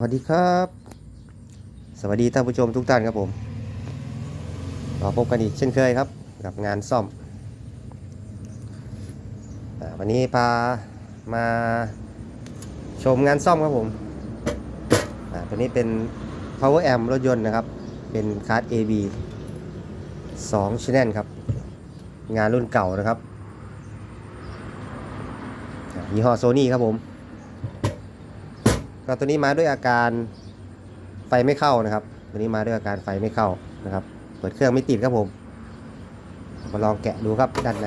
สวัสดีครับ สวัสดีท่านผู้ชมทุกท่านครับผมมาพบกันอีกเช่นเคยครับ กับงานซ่อมอวันนี้พามาชมงานซ่อมครับผมตัวนี้เป็น power amp รถยนต์นะครับ เป็นคาร์ด AB 2 channel ครับ งานรุ่นเก่านะครับยี่ห้อโซนี่ครับผม ก็ตัวนี้มาด้วยอาการไฟไม่เข้านะครับ ตัวนี้มาด้วยอาการไฟไม่เข้านะครับ เปิดเครื่องไม่ติดครับผม มาลองแกะดูครับด้านใน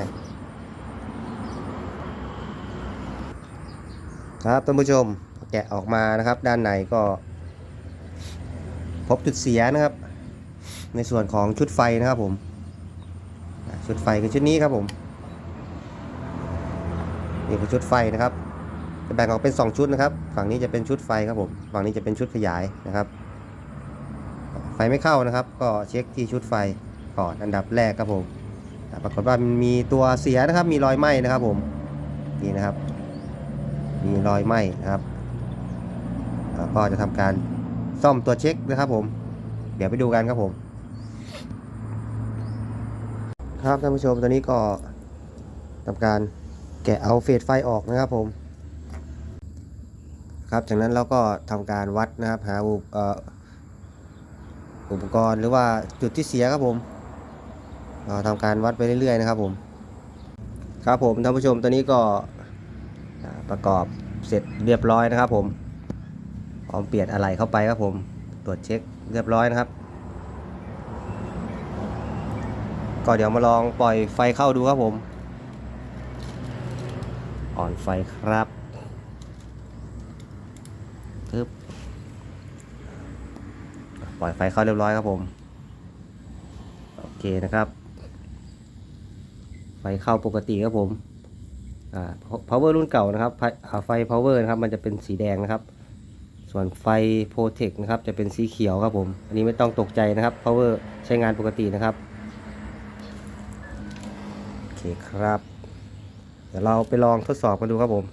ครับท่านผู้ชมแกะออกมานะครับ ด้านในก็ พบจุดเสียนะครับ ในส่วนของชุดไฟนะครับผม ชุดไฟคือชุดนี้ครับผมนี่คือชุดไฟนะครับ จะแบ่งออกเป็น 2 ชุดนะครับ ฝั่งนี้จะเป็นชุดไฟครับผม ฝั่งนี้จะเป็นชุดขยายนะครับ ไฟไม่เข้านะครับ ก็เช็คที่ชุดไฟก่อนอันดับแรกครับผม ปรากฏว่ามีตัวเสียนะครับ มีรอยไหม้นะครับผม นี่นะครับ มีรอยไหม้นะครับก็จะทำการซ่อมตัวเช็คนะครับผม เดี๋ยวไปดูกันครับผม ครับท่านผู้ชมตัวนี้ก็ทำการแกะเอาเฟสไฟออกนะครับผม ครับจากนั้นเราก็ทำการวัดนะครับหาอุปกรณ์หรือว่าจุดที่เสียครับผมเราทำการวัดไปเรื่อยๆนะครับผม ครับผมท่านผู้ชมตัวนี้ก็ประกอบเสร็จเรียบร้อยนะครับผมพร้อมเปลี่ยนอะไรเข้าไปครับผม ตรวจเช็คเรียบร้อยนะครับ ก็เดี๋ยวมาลองปล่อยไฟเข้าดูครับผม อ่อนไฟครับ ปล่อยไฟเข้าเรียบร้อยครับผม โอเคนะครับ ไฟเข้าปกติครับผมอ่า power รุ่นเก่านะครับไฟอ่าไฟ power นะครับ มันจะเป็นสีแดงนะครับ ส่วนไฟ protect นะครับ จะเป็นสีเขียวครับผม อันนี้ไม่ต้องตกใจนะครับ power ใช้งานปกตินะครับ โอเคครับ เดี๋ยวเราไปลองทดสอบกันดูครับผม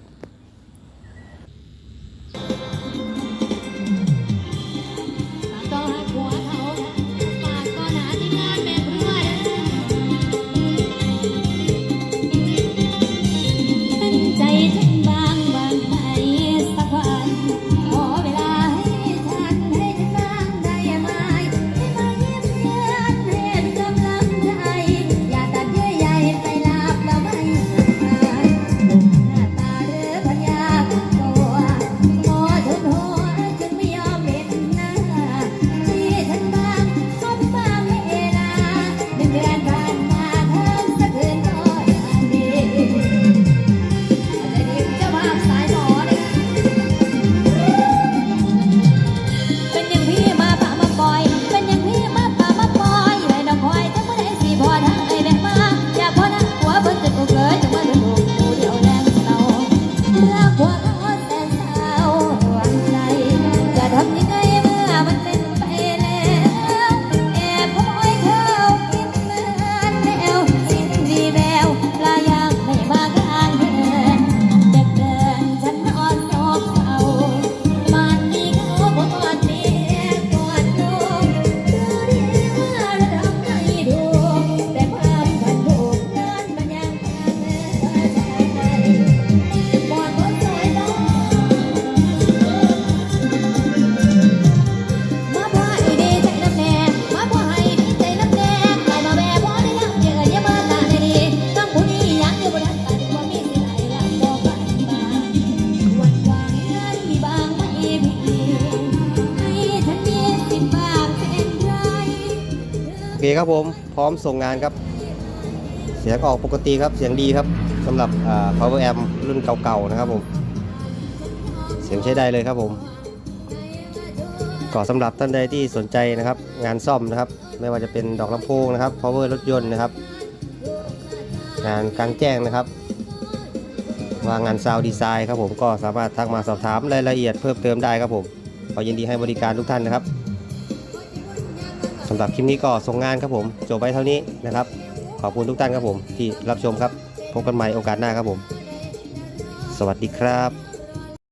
คครับผม พร้อมส่งงานครับ เสียงออกปกติครับ เสียงดีครับสำหรับ power amp รุ่นเก่าๆนะครับผม เสียงใช้ได้เลยครับผมก็สำหรับท่านใดที่สนใจนะครับ งานซ่อมนะครับ ไม่ว่าจะเป็นดอกลำโพงนะครับ power รถยนต์นะครับ งานกลางแจ้งนะครับ ว่างานซาวดีไซน์ครับผมก็สามารถทักมาสอบถามรายละเอียดเพิ่มเติมได้ครับผมขอยินดีให้บริการทุกท่านนะครับ สำหรับคลิปนี้ก็ส่งงานครับผม จบไว้เท่านี้นะครับ ขอบคุณทุกท่านครับผมที่รับชมครับ พบกันใหม่โอกาสหน้าครับผม สวัสดีครับ